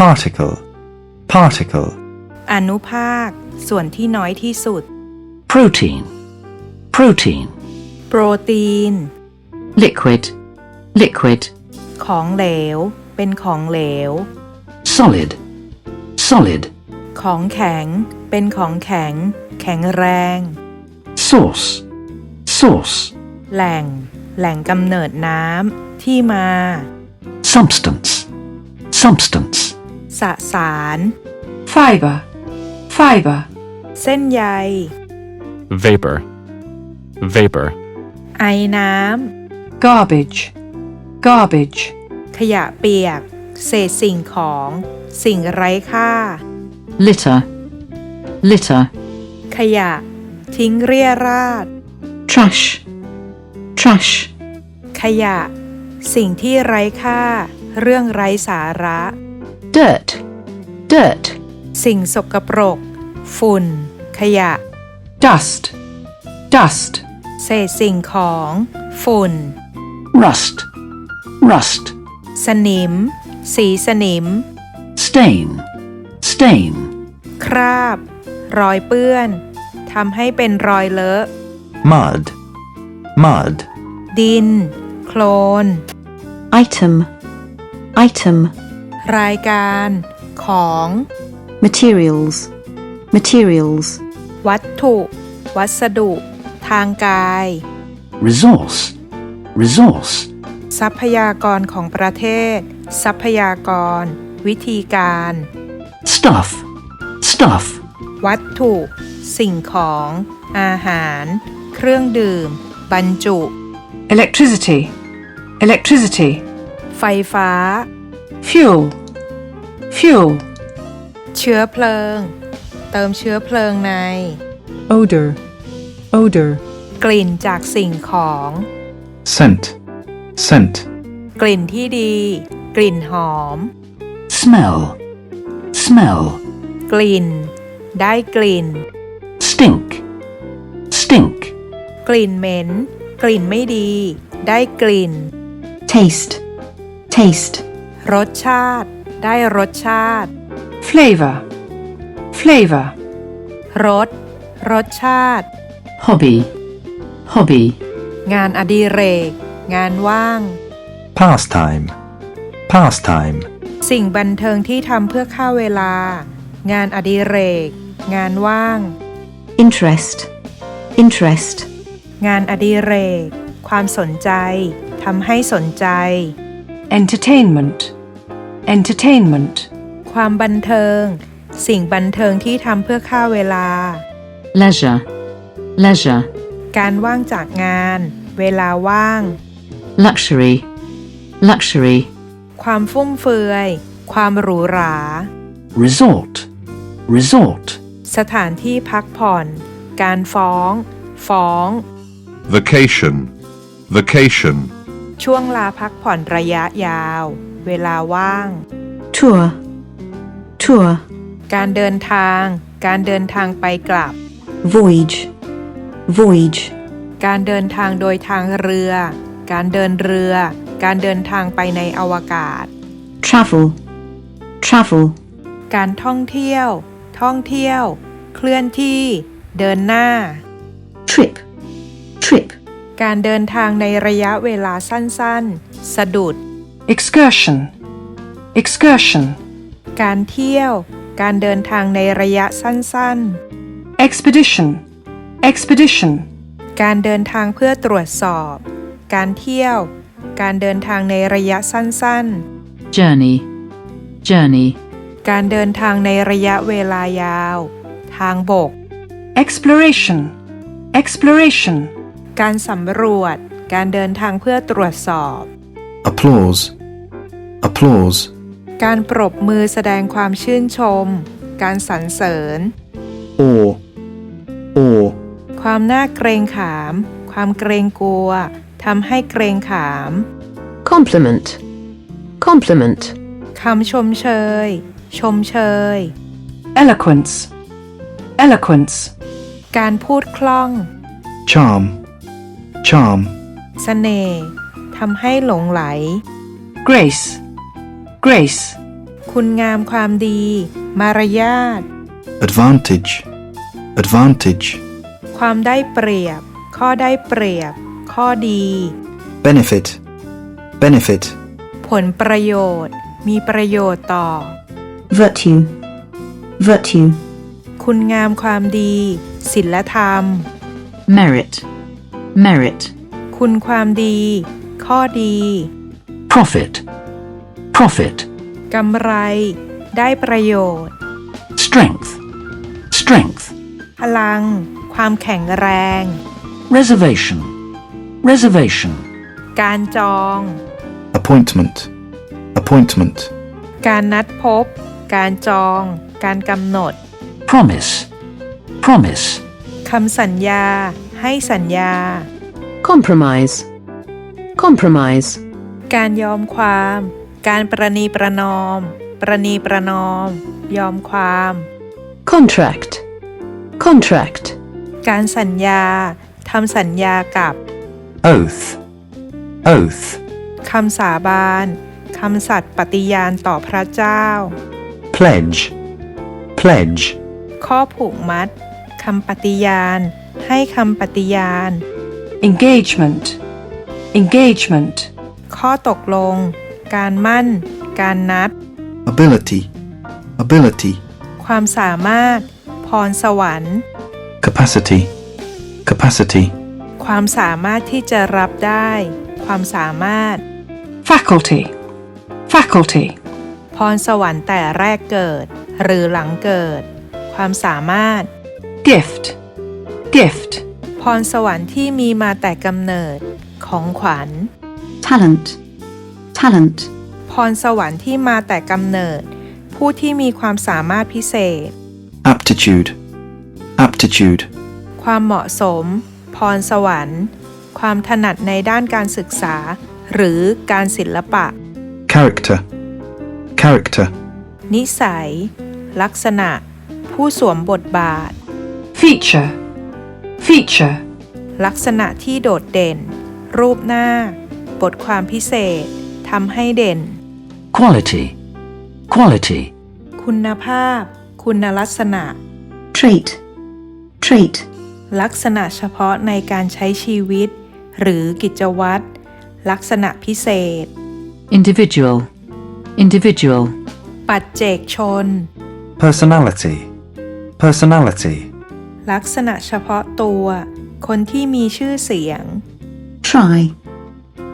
particle, particle, อนุภาค ส่วนที่น้อยที่สุด protein, protein, โปรตีน liquid, liquid, ของเหลว เป็นของเหลว solid, solid, ของแข็ง เป็นของแข็ง แข็งแรง source, source, แหล่ง แหล่งกำเนิดน้ำที่มา substance, substance, สสาร fiber, fiber, เส้นใย vapor, vapor, ไอน้ garbage, garbage, ำขยะเปียก เศษสิ่งของ สิ่งไร้ค่า litter, litter, ขยะ ทิ้งเรียราด trash, trash, ขยะ สิ่งที่ไร้ค่า เรื่องไร้สาระ dirt, dirt, สิ่งสกปรก ฝุ่น ขยะ dust, dust, เศษสิ่งของ ฝุ่น rust, rust, สนิม สีสนิม stain, stain, คราบ รอยเปื้อน ทำให้เป็นรอยเลอะ mud, mud, ดิน โคลน item, item, รายการของ materials, materials, วัตถุ วัสดุ ทางกาย resource, resource, ทรัพยากรของประเทศ ทรัพยากร วิธีการ stuff, stuff, วัตถุ สิ่งของ อาหาร เครื่องดื่ม บรรจุ electricity, electricity, ไฟฟ้า fuel, fuel, เชื้อเพลิง เติมเชื้อเพลิงใน odor, odor, กลิ่นจากสิ่งของ scent, scent, กลิ่นที่ดี กลิ่นหอม smell, smell, กลิ่น ได้กลิ่น stink, stink, กลิ่นเหม็น กลิ่นไม่ดี ได้กลิ่น taste, taste, รสชาติ ได้รสชาติ flavor, flavor, รส รสชาติ hobby, hobby, งานอดิเรก งานว่าง pastime, pastime, สิ่งบันเทิงที่ทำเพื่อฆ่าเวลา งานอดิเรก งานว่าง interest, interest, งานอดิเรก ความสนใจทำให้สนใจ entertainment, entertainment, ความบันเทิง สิ่งบันเทิงที่ทำเพื่อฆ่าเวลา leisure, leisure, การว่างจากงาน เวลาว่าง luxury, luxury, ความฟุ่มเฟือย ความหรูหรา resort, resort, สถานที่พักผ่อน การฟ้อง ฟ้อง vacation, vacation, ช่วงลาพักผ่อนระยะยาว เวลาว่าง tour, tour, การเดินทาง การเดินทางไปกลับ voyage, voyage, การเดินทางโดยทางเรือ การเดินเรือ การเดินทางไปในอวกาศ travel, travel, การท่องเที่ยว ท่องเที่ยว เคลื่อนที่ เดินหน้า trip, trip, การเดินทางในระยะเวลาสั้นๆ สะดุด excursion, excursion, การเที่ยว การเดินทางในระยะสั้น expedition, expedition, ๆการเดินทางเพื่อตรวจสอบ การเที่ยว การเดินทางในระยะสั้น journey, journey, ๆการเดินทางในระยะเวลายาว ทางบก exploration, exploration, การสำรวจ การเดินทางเพื่อตรวจสอบ applause, applause, การปรบมือแสดงความชื่นชม การสรรเสริญ awe, awe, ความน่าเกรงขาม ความเกรงกลัวทำให้เกรงขาม compliment, compliment, คำชมเชย ชมเชย eloquence, eloquence, การพูดคล่อง charm, charm, เสน่ห์ทำให้หลงไหล grace, grace, คคุณงามความดี มารยาท advantage, advantage, ความได้เปรียบ ข้อได้เปรียบ ข้อดี benefit, benefit, ผลประโยชน์ มีประโยชน์ต่อ virtue, virtue, คุณงามความดีศิลธรรม merit, merit, คุณความดี ข้อดี profit, profit, กำไร ได้ประโยชน์ strength, strength, พลัง ความแข็งแรง reservation, reservation, การจอง appointment, appointment, การนัดพบ การจอง การกำหนด promise, promise, คำสัญญา ให้สัญญา compromise, compromise, การยอมความ การประนีประนอม ประนีประนอม ยอมความ contract, contract, การสัญญา ทำสัญญากับ oath, oath, คำสาบานคำสัตย์ปฏิญาณต่อพระเจ้า pledge, pledge, ข้อผูกมัดคำปฏิญาณ ให้คำปฏิญาณ engagement, engagement, ข้อตกลง การมั่น การนัด ability, ability, ความสามารถ พรสวรรค์ capacity, capacity, ความสามารถที่จะรับได้ ความสามารถ faculty, faculty, พรสวรรค์แต่แรกเกิด หรือหลังเกิด ความสามารถ gift, gift, พรสวรรค์ที่มีมาแต่กำเนิด ของขวัญ talent, talent, พรสวรรค์ที่มาแต่กำเนิด ผู้ที่มีความสามารถพิเศษ aptitude, aptitude, ความเหมาะสม พรสวรรค์ ความถนัดในด้านการศึกษา หรือการศิลปะ character, character, นิสัย ลักษณะ ผู้สวมบทบาท feature, feature, ลักษณะที่โดดเด่น รูปหน้า บทความพิเศษ ทำให้เด่น quality, quality, คุณภาพ คุณลักษณะ trait, trait, ลักษณะเฉพาะในการใช้ชีวิต หรือกิจวัตร ลักษณะพิเศษ individual, individual, ปัจเจกชน personality, personality, ลักษณะเฉพาะตัว คนที่มีชื่อเสียง try,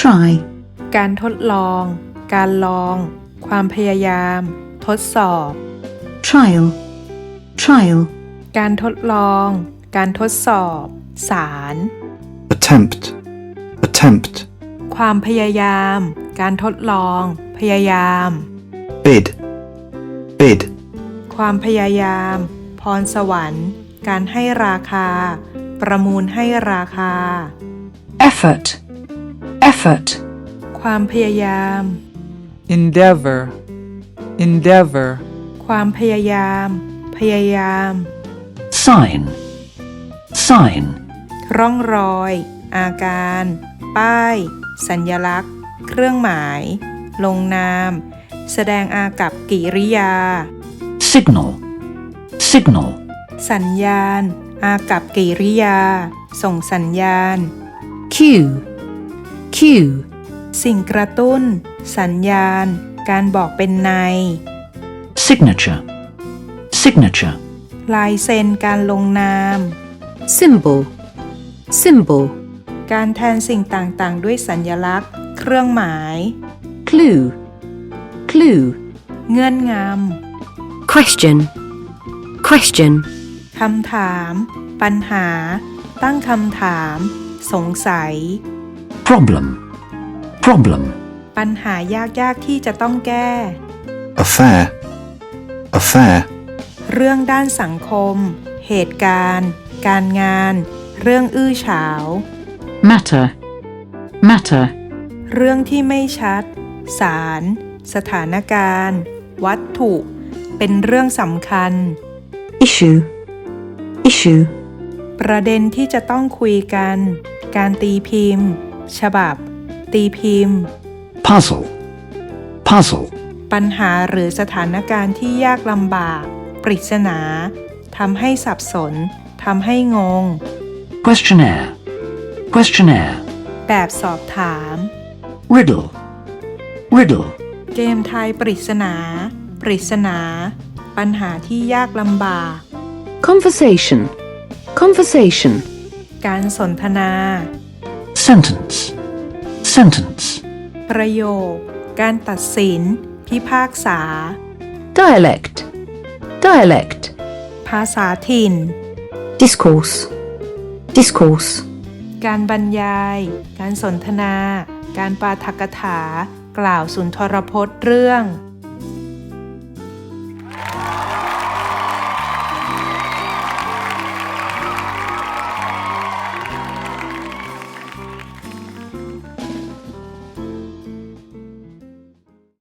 try, การทดลอง การลอง ความพยายาม ทดสอบ trial, trial, การทดลอง การทดสอบ สาร attempt, attempt, ความพยายาม การทดลอง พยายาม bid, bid, ความพยายาม พรสวรรค์ การให้ราคา ประมูลให้ราคา effort, effort, ความพยายาม endeavor, endeavor, ความพยายาม พยายาม sign, sign, ร่องรอย อาการ ป้าย สัญญลักษณ์ เครื่องหมาย ลงนาม แสดงอากับกิริยา signal, signal, สัญญาณ อากับกิริยา ส่งสัญญาณ cue, cue, สิ่งกระตุ้น สัญญาณ การบอกเป็นใน signature, signature, ลายเซ็นการลงนาม symbol, symbol, การแทนสิ่งต่างๆ ด้วยสัญญลักษณ์ เครื่องหมาย clue, clue, เงื่อนง question, question, ำคำถาม ปัญหา ตั้งคำถาม สงสัย problem, problem, ปัญหายากๆที่จะต้องแก้ affair, affair, เรื่องด้านสังคม เหตุการณ์ การงาน เรื่องอื้อฉาว matter, matter, เรื่องที่ไม่ชัด สาร สถานการณ์ วัตถุ เป็นเรื่องสำคัญ issue, issue, ประเด็นที่จะต้องคุยกัน การตีพิมพ์ ฉบับ ตีพิมพ์ puzzle, puzzle, ปัญหาหรือสถานการณ์ที่ยากลำบาก ปริศนาทำให้สับสนทำให้งง questionnaire, questionnaire, แบบสอบถาม riddle, riddle, เกมทายปริศนา ปริศนา ปัญหาที่ยากลำบาก conversation, conversation, การสนทนา sentence, sentence, ประโยค การตัดสิน พิพากษา dialect, dialect, ภาษาถิ่น discourse, discourse, การบรรยาย การสนทนา การปาฐกถา กล่าวสุนทรพจน์เรื่อง